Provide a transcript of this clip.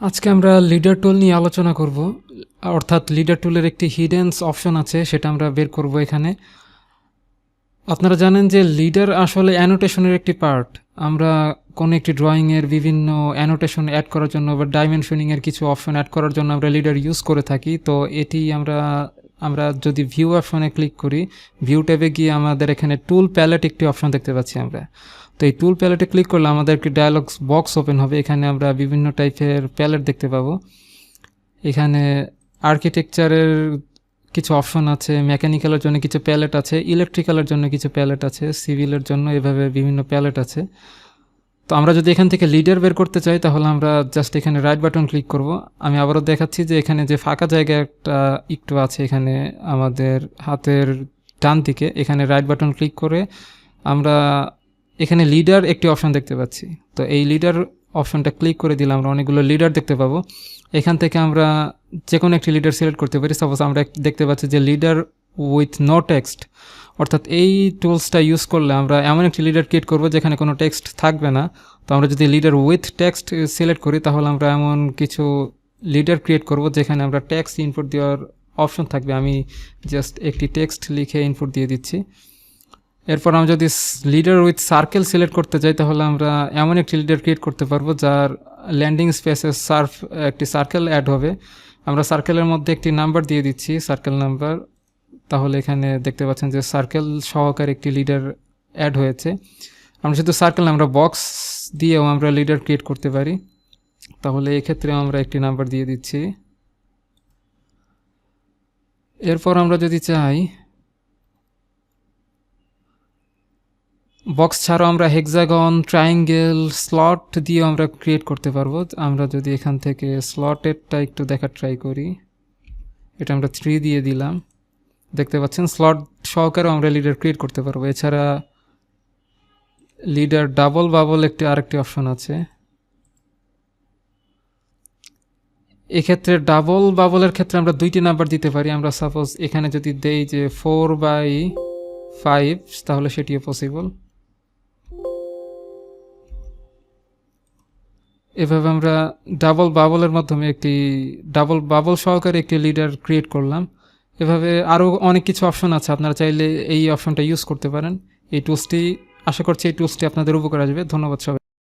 আজকে আমরা লিডার টুল নিয়ে আলোচনা করব। অর্থাৎ লিডার টুলের একটি হিডেন্স অপশন আছে, সেটা আমরা বের করব এখানে। আপনারা জানেন যে লিডার আসলে অ্যানোটেশনের একটি পার্ট আমরা কোনো একটি ড্রয়িংয়ের বিভিন্ন অ্যানোটেশন অ্যাড করার জন্য বা ডাইমেনশনিংয়ের কিছু অপশন অ্যাড করার জন্য আমরা লিডার ইউজ করে থাকি। তো এটি আমরা আমরা যদি ভিউ অপশনে ক্লিক করি ভিউ ট্যাবে গিয়ে আমাদের এখানে টুল প্যালেট একটি অপশন দেখতে পাচ্ছি আমরা। তো এই টুল প্যালেটে ক্লিক করলে আমাদের একটি ডায়ালগস বক্স ওপেন হবে। এখানে আমরা বিভিন্ন টাইপের প্যালেট দেখতে পাবো। এখানে আর্কিটেকচারের কিছু অপশন আছে মেকানিক্যালের জন্য কিছু প্যালেট আছে ইলেকট্রিক্যালের জন্য কিছু প্যালেট আছে সিভিলের জন্য এভাবে বিভিন্ন প্যালেট আছে। তো আমরা যদি এখান থেকে লিডার বের করতে চাই, তাহলে আমরা জাস্ট এখানে রাইট বাটন ক্লিক করব। আমি আবারও দেখাচ্ছি যে এখানে যে ফাঁকা জায়গা একটা একটু আছে এখানে আমাদের হাতের ডান দিকে, এখানে রাইট বাটন ক্লিক করে আমরা এখানে লিডার একটি অপশন দেখতে পাচ্ছি। তো এই লিডার অপশনটা ক্লিক করে দিলে আমরা অনেকগুলো লিডার দেখতে পাবো। এখান থেকে আমরা যে কোনো একটি লিডার সিলেক্ট করতে পারি। সাপোজ আমরা দেখতে পাচ্ছি যে লিডার উইথ নো টেক্সট অর্থাৎ এই টুলসটা ইউজ করলে আমরা এমন একটি লিডার ক্রিয়েট করব যেখানে কোনো টেক্সট থাকবে না। তো আমরা যদি লিডার উইথ টেক্সট সিলেক্ট করি, তাহলে আমরা এমন কিছু লিডার ক্রিয়েট করব যেখানে আমরা টেক্সট ইনপুট দেওয়ার অপশন থাকবে। আমি জাস্ট একটি টেক্সট লিখে ইনপুট দিয়ে দিচ্ছি। এরপর আমরা যদি লিডার উইথ সার্কেল সিলেক্ট করতে চাই তাহলে আমরা এমন একটি লিডার ক্রিয়েট করতে পারব যার ল্যান্ডিং স্পেসে সার্ফ একটি সার্কেল অ্যাড হবে। আমরা সার্কেলের মধ্যে একটি নাম্বার দিয়ে দিচ্ছি। সার্কেল নাম্বার তাহলে এখানে দেখতে পাচ্ছেন যে সার্কেল সহকারে একটি লিডার অ্যাড হয়েছে। আমরা শুধু সার্কেল আমরা বক্স দিয়েও আমরা লিডার ক্রিয়েট করতে পারি। তাহলে এক্ষেত্রে আমরা একটি নাম্বার দিয়ে দিচ্ছি। এরপর আমরা যদি চাই বক্স ছাড়াও আমরা হেক্সাগন ট্রায়াঙ্গেল স্লট দিয়ে আমরা ক্রিয়েট করতে পারব। আমরা যদি এখান থেকে স্লটেরটা একটু দেখার ট্রাই করি, এটা আমরা থ্রি দিয়ে দিলাম। দেখতে পাচ্ছেন স্লট সহকারেও আমরা লিডার ক্রিয়েট করতে পারব। এছাড়া লিডার ডাবল বাবল একটি, আরেকটি অপশন আছে। এক্ষেত্রে ডাবল বাবলের ক্ষেত্রে আমরা দুইটি নাম্বার দিতে পারি। আমরা সাপোজ এখানে যদি দেই যে ফোর বাই ফাইভ তাহলে সেটিও পসিবল এভাবে আমরা ডাবল বাবলের মাধ্যমে একটি ডাবল বাবল সহকারে একটি লিডার ক্রিয়েট করলাম। এভাবে আরও অনেক কিছু অপশন আছে, আপনারা চাইলে এই অপশনটা ইউজ করতে পারেন। এই টুলসটি আশা করছি এই টুলসটি আপনাদের উপকার আসবে। ধন্যবাদ সবাই।